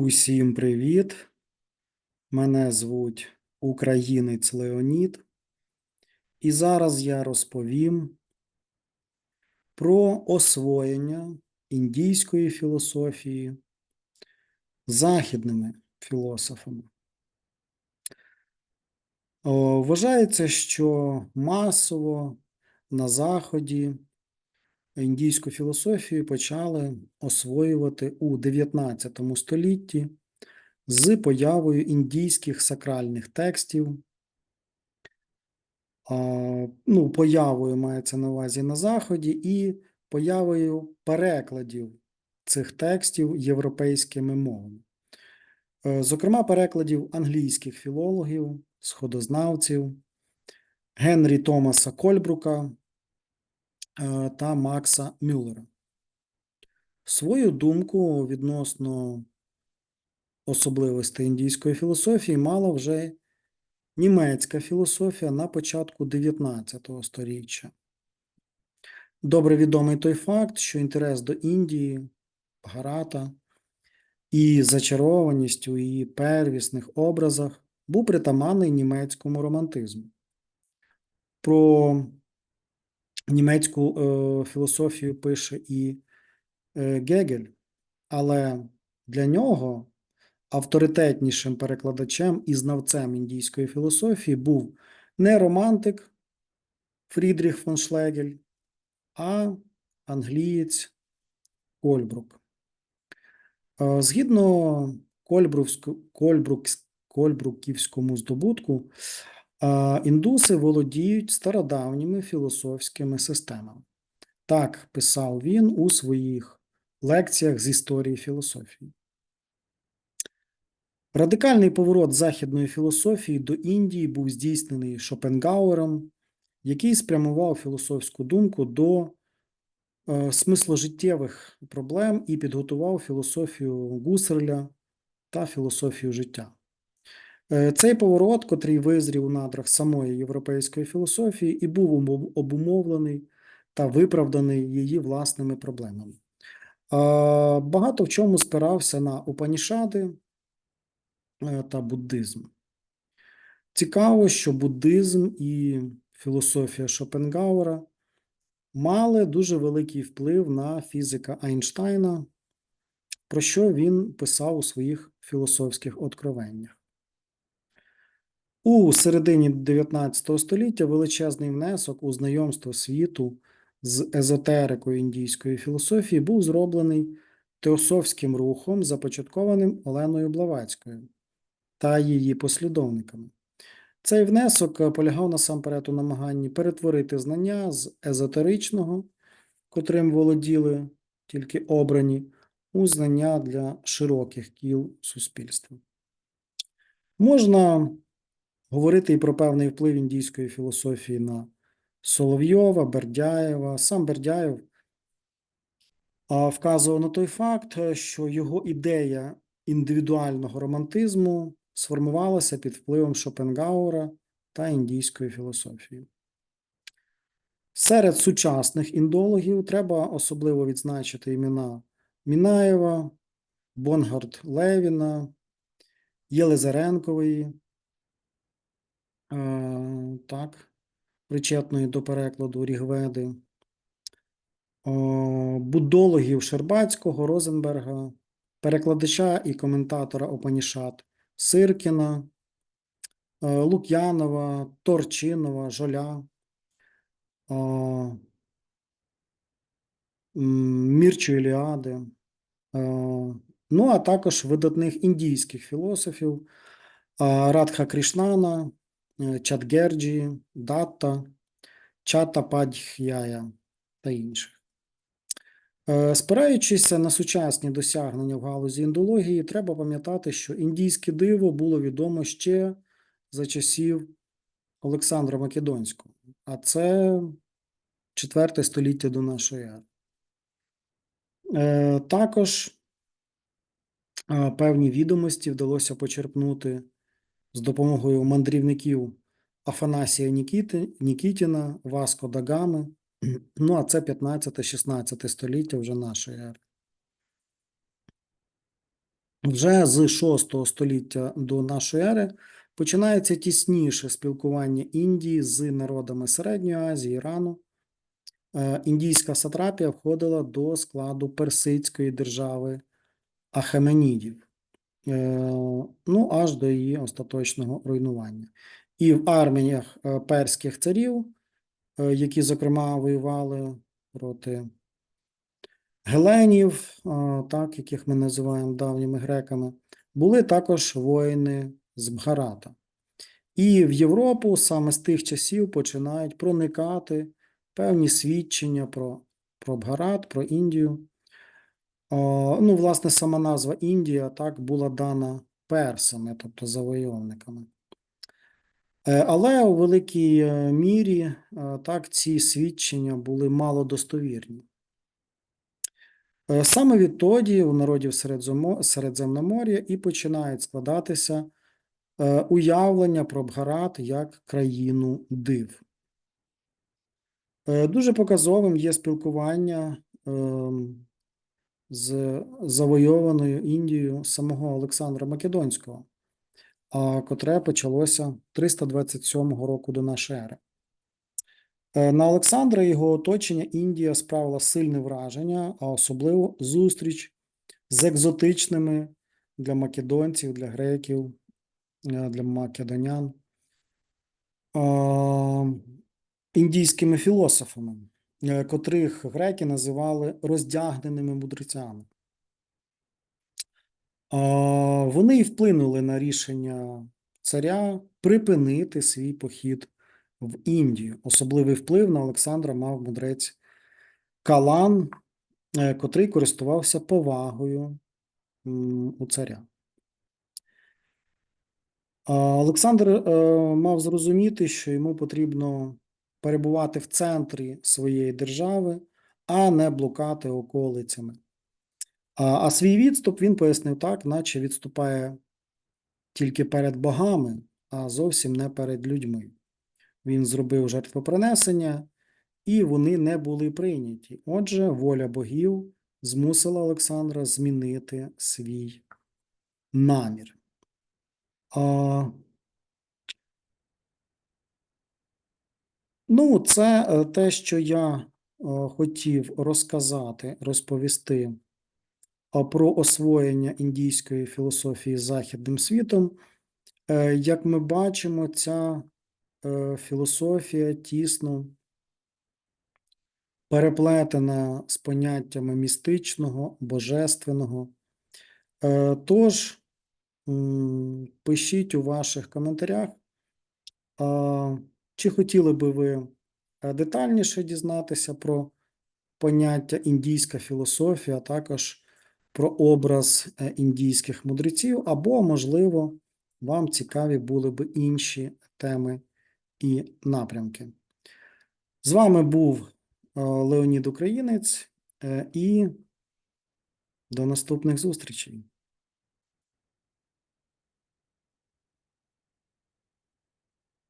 Усім привіт! Мене звуть Українець Леонід, і зараз я розповім про освоєння індійської філософії західними філософами. Вважається, що масово на Заході індійську філософію почали освоювати у 19 столітті з появою індійських сакральних текстів. Ну, появою мається на увазі на Заході, і появою перекладів цих текстів європейськими мовами. Е, Зокрема, перекладів англійських філологів, сходознавців, Генрі Томаса Кольбрука та Макса Мюллера. Свою думку відносно особливостей індійської філософії мала вже німецька філософія на початку 19 століття. Добре відомий той факт, що інтерес до Індії, Гарата і зачарованість у її первісних образах був притаманний німецькому романтизму. Про німецьку е, філософію пише і е, Гегель, але для нього авторитетнішим перекладачем і знавцем індійської філософії був не романтик Фрідріх фон Шлегель, а англієць Кольбрук. Е, Згідно Кольбруківському здобутку, індуси володіють стародавніми філософськими системами. Так писав він у своїх лекціях з історії філософії. Радикальний поворот західної філософії до Індії був здійснений Шопенгауером, який спрямував філософську думку до е, смисложиттєвих проблем і підготував філософію Гусерля та філософію життя. Е, Цей поворот, котрий визрів у надрах самої європейської філософії, і був обумовлений та виправданий її власними проблемами. Багато в чому спирався на Упанішади е, та буддизм. Цікаво, що буддизм і філософія Шопенгауера мали дуже великий вплив на фізика Айнштайна, про що він писав у своїх філософських откровеннях. У середині 19 століття величезний внесок у знайомство світу з езотерикою індійської філософії був зроблений теософським рухом, започаткованим Оленою Блаватською та її послідовниками. Цей внесок полягав насамперед у намаганні перетворити знання з езотеричного, котрим володіли тільки обрані, у знання для широких кіл суспільства. Можна говорити і про певний вплив індійської філософії на Соловйова, Бердяєва. Сам Бердяєв вказував на той факт, що його ідея індивідуального романтизму сформувалася під впливом Шопенгауера та індійської філософії. Серед сучасних індологів треба особливо відзначити імена Мінаєва, Бонгард Левіна, Єлизаренкової, так, причетної до перекладу Рігведи, е, буддологів Шербацького, Розенберга, перекладача і коментатора Опанішат Сиркіна, е, Лук'янова, Торчинова, Жоля, е, Мірчу Іліади, е, ну а також видатних індійських філософів е, Радха Крішнана, е, Чадгерджі, Датта, Чата та інших. Е, Спираючись на сучасні досягнення в галузі індології, треба пам'ятати, що індійське диво було відомо ще за часів Олександра Македонського, а це четверте століття до нашої ери. Е, Також певні відомості вдалося почерпнути з допомогою мандрівників Афанасія Нікітіна, Васко да Гами, ну а це 15-16 століття вже нашої ери. вже з 6 століття до нашої ери починається тісніше спілкування Індії з народами Середньої Азії, Ірану. Е, Індійська сатрапія входила до складу персидської держави Ахеменідів, ну аж до її остаточного руйнування. І в арміях е, перських царів, е, які, зокрема, воювали проти геленів, е, так, яких ми називаємо давніми греками, були також воїни з Бгарата. І в Європу саме з тих часів починають проникати певні свідчення про, про Бгарат, про Індію. Ну, власне, сама назва Індія так була дана персами, тобто завойовниками. Е, Але у великій е, мірі е, так ці свідчення були малодостовірні. Саме відтоді у народів Середземномор'я і починають складатися уявлення про Бгарат як країну див. Дуже показовим є спілкування ем, з завойованою Індією самого Олександра Македонського, котре почалося 327 року до нашої ери. Е, На Олександра і його оточення Індія справила сильне враження, а особливо зустріч з екзотичними для македонців, для греків, е, для македонян індійськими філософами, котрих греки називали роздягненими мудрецями. Вони і вплинули на рішення царя припинити свій похід в Індію. Особливий вплив на Олександра мав мудрець Калан, е, котрий користувався повагою у царя. Олександр е, мав зрозуміти, що йому потрібно перебувати в центрі своєї держави, а не блукати околицями. А, а свій відступ він пояснив так, наче відступає тільки перед богами, а зовсім не перед людьми. Він зробив жертвопринесення, і вони не були прийняті. Отже, воля богів змусила Олександра змінити свій намір. А, ну, це е, те, що я е, хотів розказати, розповісти про освоєння індійської філософії західним світом. Е, Як ми бачимо, ця філософія тісно переплетена з поняттями містичного, божественного. Тож, пишіть у ваших коментарях, чи хотіли би ви е, детальніше дізнатися про поняття індійська філософія, а також про образ е, індійських мудреців, або, можливо, вам цікаві були б інші теми і напрямки. З вами був е, Леонід Українець і до наступних зустрічей.